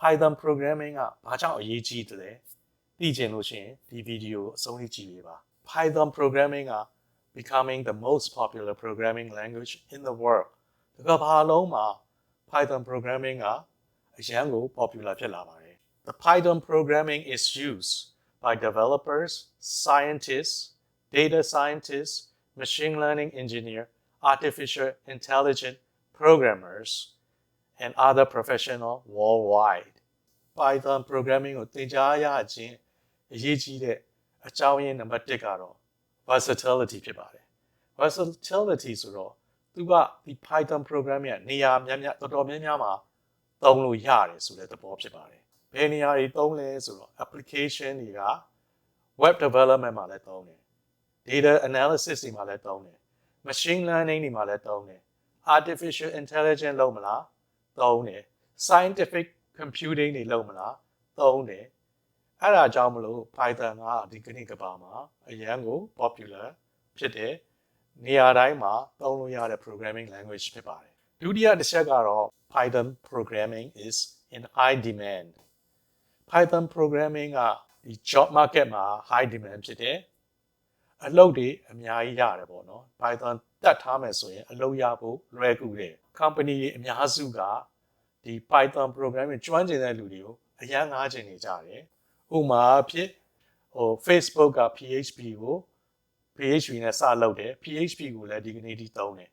Python programming ကဘာကြောင့်အရေးကြီးတယ်လဲသိချင်လို့ရှိရင်ဒီဗီဒီယိုအဆုံးထိကြည့်ပေးပါ Python programming က becoming the most popular programming language in the world ဒီကဘာလုံးမှာ Python programming ကအရန်ကို popular ဖြစ်လာပါတယ် The Python programming is used by developers, scientists, data scientists, machine learning engineer, artificial intelligence programmers, and other professional worldwide. Python programming ကိုသင်ကြားရခြင်းအရေးကြီးတဲ့အကြောင်းရင်းနံပါတ်1ကတော့ versatility ဖြစ်ပါတယ် versatility ဆိုတော့သူကဒီ Python program ရဲ့နေရာများများတော်တော်များများမှာသုံးလို့ရတယ်ဆိုတဲ့သဘောဖြစ်ပါတယ်ဘယ်နေရာတွေသုံးလဲဆိုတော့ application တွေက web development မှာလည်းသုံးတယ် data analysis တွေမှာလည်းသုံးတယ် machine learning တွေမှာလည်းသုံးတယ် artificial intelligence လုပ်မလား သုံးတယ် scientific computing တွေလုပ်မလားသုံးတယ်အဲ့ဒါကြောင့်မလို့ Python ကဒီကနေ့ကဘာမှာအရန်ကို popular ဖြစ်တယ်နေရာတိုင်းမှာသုံးလို့ရတဲ့ programming language ဖြစ်ပါတယ်ဒုတိယတစ်ချက်ကတော့ Python programming is in high demand Python programming ကဒီ job market မှာ high demand ဖြစ်တယ် အလုပ်တွေအများကြီးရတယ်ပေါ့နော် Python တက်ထားမယ်ဆိုရင်အလုပ်ရဖို့လွယ်ကူတယ် company တွေအများစုကဒီ Python programming ကျွမ်းကျင်တဲ့လူတွေကိုအရန်ငားကျင်နေကြတယ်ဥပမာဖြစ်ဟို Facebook က PHP ကို PHP နဲ့စလုပ်တယ် PHP ကိုလည်းဒီကနေ့ထိသုံးတယ်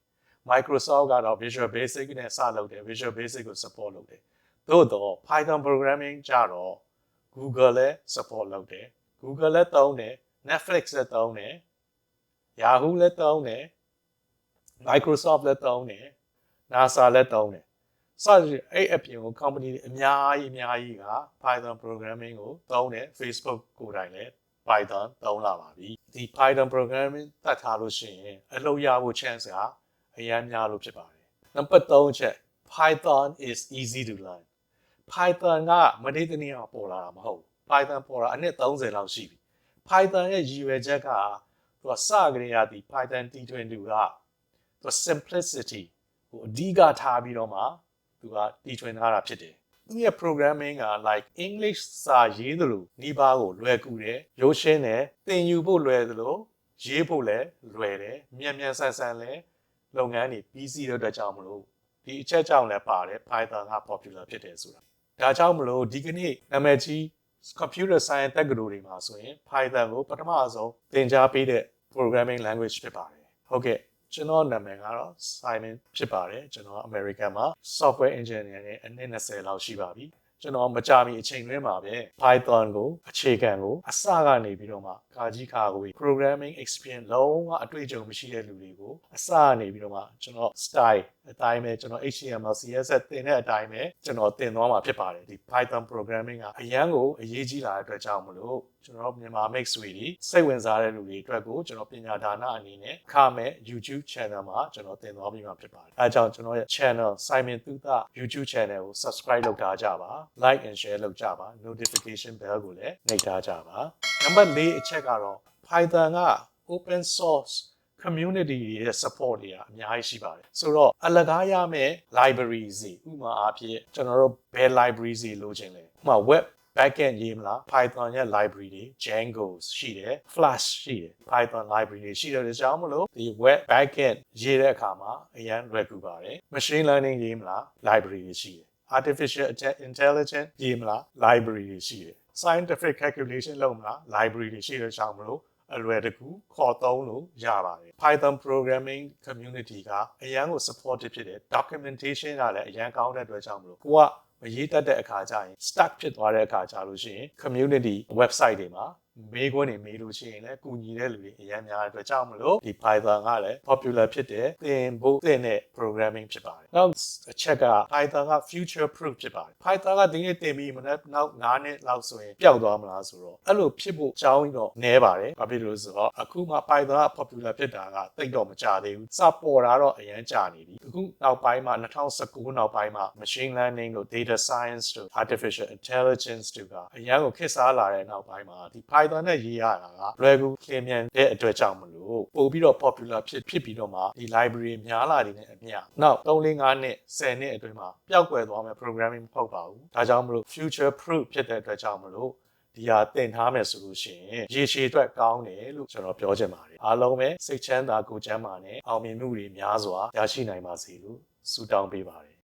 Microsoft ကတော့ Visual Basic နဲ့စလုပ်တယ် Visual Basic ကို support လုပ်တယ်သို့တော့ Python programming ကြတော့ Google လည်း support လုပ်တယ် Google လည်းသုံးတယ် Netflix လည်းသုံးတယ် Yahoo လည်းသုံးတယ် Microsoft လည်းသုံးတယ် NASA လည်းသုံးတယ်စသဖြင့်အဲ့အပြင်ကို company တွေအများကြီးအများကြီးက Python programming ကိုသုံးတယ် Facebook ကိုယ်တိုင်လည်း Python သုံးလာပါပြီဒီ Python programming တတ်ထားလို့ရှိရင်အလုပ်ရဖို့ chance ကအများများလို့ဖြစ်ပါတယ်နံပါတ်3ချက် Python is easy to learn Python ကမနေ့တနေ့ကပေါ်လာတာမဟုတ်ဘူး Python ပေါ်လာအနှစ်30လောက်ရှိပြီ Python ရဲ့ရည်ရွယ်ချက်ကသူကစကြရသည် Python T22 ကသူ simplicity ဟိုအဓိကထားပြီးတော့မှသူကတီထွင်ထားတာဖြစ်တယ်သူရဲ့ programming က like English စာရေးသလိုနှီးပါးကိုလွယ်ကူတယ်ရိုးရှင်းတယ်သင်ယူဖို့လွယ်သလိုရေးဖို့လည်းလွယ်တယ်မြန်မြန်ဆန်ဆန်လည်းလုပ်ငန်းတွေပြီးစီးတဲ့အတွက်ကြောင့်မလို့ဒီအချက်ကြောင့်လည်းပါတယ် Python က popular ဖြစ်တယ်ဆိုတာဒါကြောင့်မလို့ဒီကနေ့နာမည်ကြီး computer science တက္ကသိုလ်တွေမှာဆိုရင် Python ကိုပထမဆုံးသင်ကြားပေးတဲ့ programming language ဖြစ်ပါတယ်ဟုတ်ကဲ့ကျွန်တော်နာမည်ကတော့ Simon ဖြစ်ပါတယ်ကျွန်တော် American မှာ software engineer နဲ့အနည်း20လောက်ရှိပါပြီ ကျွန်တော်မကြမီအချိန်တွင်းမှာပဲ Python ကိုအခြေခံကိုအစကနေပြီးတော့မှကာကြီးခါကို programming experience လုံးဝအတွေ့အကြုံမရှိတဲ့လူတွေကိုအစကနေပြီးတော့မှကျွန်တော် style အတိုင်းပဲကျွန်တော် HTML CSS သင်တဲ့အတိုင်းပဲကျွန်တော်သင်သွားမှာဖြစ်ပါတယ်ဒီ Python programming ကအရန်ကိုအရေးကြီးလာတဲ့အတွက်ကြောင့်မလို့ကျွန်တော်မြန်မာ mix တွေစိတ်ဝင်စားတဲ့လူတွေအတွက်ကိုကျွန်တော်ပညာဒါနအနေနဲ့ခမဲ့ YouTube channel မှာကျွန်တော်သင်သွားပြီးမှဖြစ်ပါတယ်အဲအကြောင်းကျွန်တော်ရဲ့ channel Simon Tuta YouTube channel ကို subscribe လုပ်ထားကြပါ like and share လုပ်ကြပါ notification bell ကိုလည်းနှိပ်ထားကြပါနံပါတ်၄အချက်ကတော့ Python က open source community ရဲ့ support တွေကအများကြီးရှိပါတယ်ဆိုတော့အလကားရမယ့် libraries တွေဥပမာအားဖြင့်ကျွန်တော်တို့ဘယ် libraries တွေလိုချင်လဲဥပမာ web backend ရေးမလား Python ရဲ့ library တွေ Django ရှိတယ် Flash ရှိတယ် Python library တွေရှိတယ်ကြောင့်မလို့ဒီ web backend ရေးတဲ့အခါမှာအရန်လွယ်ကူပါတယ် machine learning ရေးမလား library တွေရှိတယ် artificial intelligence ရေးမလား library တွေရှိတယ် scientific calculation လုပ်မလား library တွေရှိတဲ့ကြောင့်မလို့အလွယ်တကူခေါ်သုံးလို့ရပါတယ် Python programming community ကအရန်ကို supportive ဖြစ်တယ် documentation ကလည်းအရန်ကောင်းတဲ့အတွက်ကြောင့်မလို့ကိုကမရေးတတ်တဲ့အခါကျရင် stuck ဖြစ်သွားတဲ့အခါကျလို့ရှိရင် community website တွေမှာ မေးခွန်းတွေမေးလို့ရှိရင်လည်းကူညီတဲ့လူတွေအများများတဲ့အတွက်ကြောင့်မလို့ဒီ Python ကလည်း popular ဖြစ်တယ်သင်ဖို့သင်တဲ့ programming ဖြစ်ပါတယ်နောက်အချက်က Python က future proof ဖြစ်ပါတယ် Python ကဒီနေ့သင်ပြီးမနေ့နောက်9နှစ်လောက်ဆိုရင်ပျောက်သွားမလားဆိုတော့အဲ့လိုဖြစ်ဖို့အကြောင်းတော့နည်းပါတယ်ဘာဖြစ်လို့ဆိုတော့အခုမှ Python က popular ဖြစ်တာကတိတ်တော့မကြသေးဘူးစပေါ်တာတော့အရင်ကြာနေပြီအခုနောက်ပိုင်းမှာ2019နောက်ပိုင်းမှာ machine learning တို့ data science တို့ artificial intelligence တို့ကအရင်ကိုခေတ်စားလာတဲ့နောက်ပိုင်းမှာဒီ Python Python နဲ့ရေးရတာကလွယ်ကူလျင်မြန်တဲ့အတွက်ကြောင့်မလို့ပို့ပြီးတော့ popular ဖြစ်ဖြစ်ပြီးတော့မှဒီ library များလာနေတဲ့အမျှနောက်3 4 5နှစ်10နှစ်အတွင်းမှာပျောက်ကွယ်သွားမယ် programming မဟုတ်ပါဘူးဒါကြောင့်မလို့ future proof ဖြစ်တဲ့အတွက်ကြောင့်မလို့ဒီဟာတင်ထားမယ်ဆိုလို့ရှိရင်ရေရှည်အတွက်ကောင်းတယ်လို့ကျွန်တော်ပြောချင်ပါတယ်အားလုံးပဲစိတ်ချမ်းသာကိုယ်ချမ်းသာနဲ့အောင်မြင်မှုတွေများစွာရရှိနိုင်ပါစေလို့ဆုတောင်းပေးပါတယ်